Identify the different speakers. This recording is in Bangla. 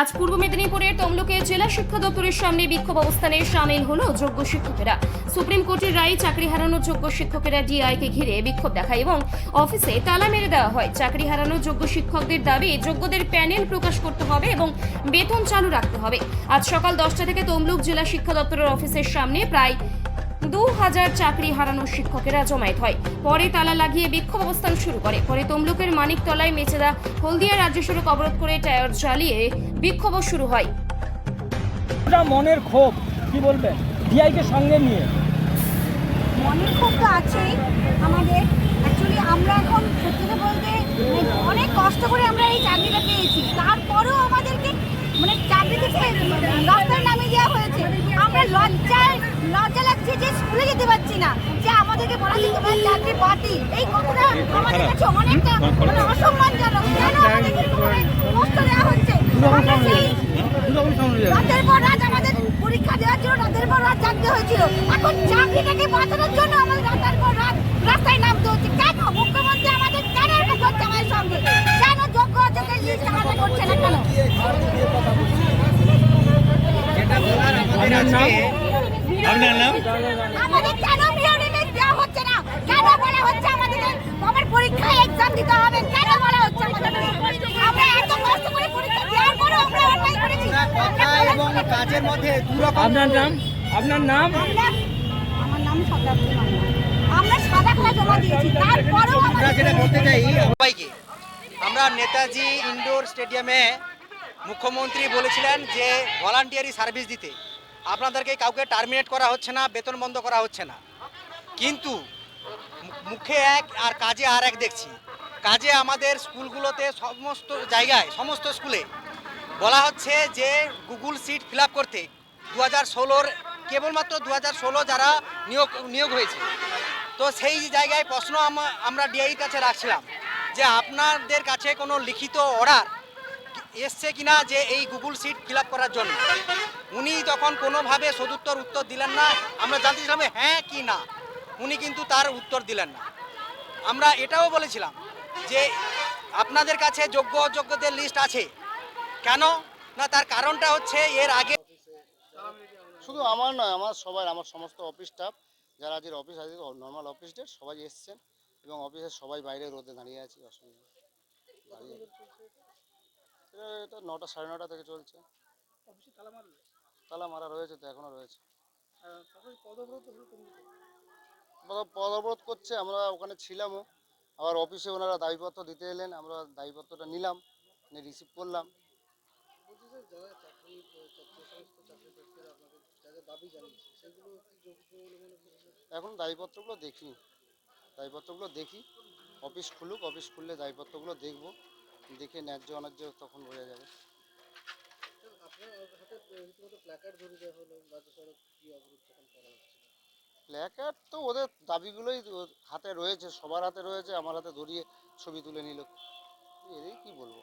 Speaker 1: আজ পূর্ব মেদিনীপুরের তমলুকে জেলা শিক্ষা দপ্তরের সামনে বিক্ষোভ অবস্থানে সামিল হলো যোগ্য শিক্ষকেরা। সুপ্রিম কোর্টের রায়ে চাকরি হারানো যোগ্য শিক্ষকেরা ডিআইকে ঘিরে বিক্ষোভ দেখায় এবং অফিসে তালা মেরে দেওয়া হয়। চাকরি হারানো যোগ্য শিক্ষকদের দাবি, যোগ্যদের প্যানেল প্রকাশ করতে হবে এবং বেতন চালু রাখতে হবে। আজ সকাল দশটা থেকে তমলুক জেলা শিক্ষা দপ্তরের অফিসের সামনে প্রায় দু হাজার চাকরি হারানো শিক্ষকেরা জমায়েত হয়। পরে তালা লাগিয়ে বিক্ষোভ অবস্থান শুরু করে। পরে তমলুকের মানিকতলায় মেচেদা হলদিয়া রাজ্য সড়ক অবরোধ করে টায়ার জ্বালিয়ে বিক্ষোভও শুরু হয়।
Speaker 2: ওটা মনের ক্ষোভ কি বলবেন ডিআইকে সঙ্গে নিয়ে।
Speaker 3: মনের ক্ষোভ তো আছেই আমাদের। অ্যাকচুয়ালি আমরা এখন সত্যি বলতে অনেক কষ্ট করে আমরা এই চাকরিটা পেয়েছি। তারপরেও আমাদেরকে মানে চাকরি থেকে রাস্তায় নামিয়ে দেওয়া হয়েছে আমরা লজ্জায় যে স্কুলে যেতে পারছি না যে আমাদেরকে বলা হচ্ছে তোমার চাকরি বাতিল। এই কথাটা আমাদের কাছে অনেকটা মানে অসম্মানজনক। কেন আমাদেরকে এরকম কষ্ট দেওয়া হচ্ছে? আমরা সেই রাতের পর রাত আমাদের পরীক্ষা দেওয়ার জন্য রাতের পর রাত জাগতে হয়েছিল। এখন চাকরিটাকে বাঁচানোর জন্য আমাদের রাতের পর রাত রাস্তায় নামতে হচ্ছে। কেন? মুখ্যমন্ত্রী আমাদের কেন এটা করছে আমাদের সঙ্গে? কেন যোগ্য অযোগ্যের লিস্ট আমাদের করছে না কেন?
Speaker 2: আপনার নাম?
Speaker 3: আমাদের কেন দেওয়া হচ্ছে না? কেন বলা হচ্ছে আমাদের আমার পরীক্ষায় এক্সাম দিতে হবে। কেন বলা হচ্ছে আমাদের আমরা এত কষ্ট করে পরীক্ষা দেওয়ার পরও আমরা অন্যায় করেছি।
Speaker 4: কথা এবং কাজের মধ্যে দুরকম
Speaker 2: আপনার নাম? আপনার নাম?
Speaker 3: আমার নাম শতাব্দী আমরা সাদা খেলা জমা দিয়েছি। তারপরেও
Speaker 4: আমরা যেটা বলতে চাই সবাইকে আমরা নেতাজি ইনডোর স্টেডিয়ামে মুখ্যমন্ত্রী বলেছিলেন যে ভলান্টিয়ারি সার্ভিস দিতে। আপনাদেরকে কাউকে টার্মিনেট করা হচ্ছে না, বেতন বন্ধ করা হচ্ছে না। কিন্তু মুখে এক আর কাজে আর এক দেখছি। কাজে আমাদের স্কুলগুলোতে সমস্ত জায়গায়, সমস্ত স্কুলে বলা হচ্ছে যে গুগল সিট ফিল করতে দু হাজার ষোলোর, কেবলমাত্র দু হাজার ষোলো যারা নিয়োগ নিয়োগ হয়েছে। তো সেই জায়গায় প্রশ্ন আমরা ডিআইর কাছে রাখছিলাম যে আপনাদের কাছে কোনো লিখিত অর্ডার এসছে কিনা যে এই গুগল সিট ফিল করার জন্য। উনি তখন কোনোভাবে সদুত্তর উত্তর দিলেন না। আমরা জানতে চাইলাম হ্যাঁ কি না। উনি কিন্তু তার উত্তর দিলেন না। আমরা এটাও বলেছিলাম যে আপনাদের কাছে যোগ্য অযোগ্যদের লিস্ট আছে। কেন? না, তার কারণটা হচ্ছে এর আগে
Speaker 5: শুধু আমার নয়, আমার সবার, আমার সমস্ত অফিস স্টাফ যারা আজকের অফিস আছে নর্মাল অফিস সবাই এসছেন এবং অফিসের সবাই বাইরে রোদে দাঁড়িয়ে আছি, অসুবিধা এটা নটা সাড়ে নটা থেকে চলছে। তালা মারা রয়েছে তো এখনও রয়েছে। করছে আমরা ওখানে ছিলামও। আবার অফিসে ওনারা দাবিপত্র দিতে এলেন আমরা দাবিপত্রটা নিলাম রিসিভ করলাম। এখন দায়ীপত্রগুলো দেখিনি দায়ীপত্রগুলো দেখি। অফিস খুলুক অফিস খুললে দায়ীপত্রগুলো দেখব। দেখে ন্যায্য অন্যায্য তখন বোঝা যাবে। প্ল্যাকার্ড তো ওদের দাবিগুলোই হাতে রয়েছে সবার হাতে রয়েছে আমার হাতে ধরিয়ে ছবি তুলে নিল। এরই কি বলব?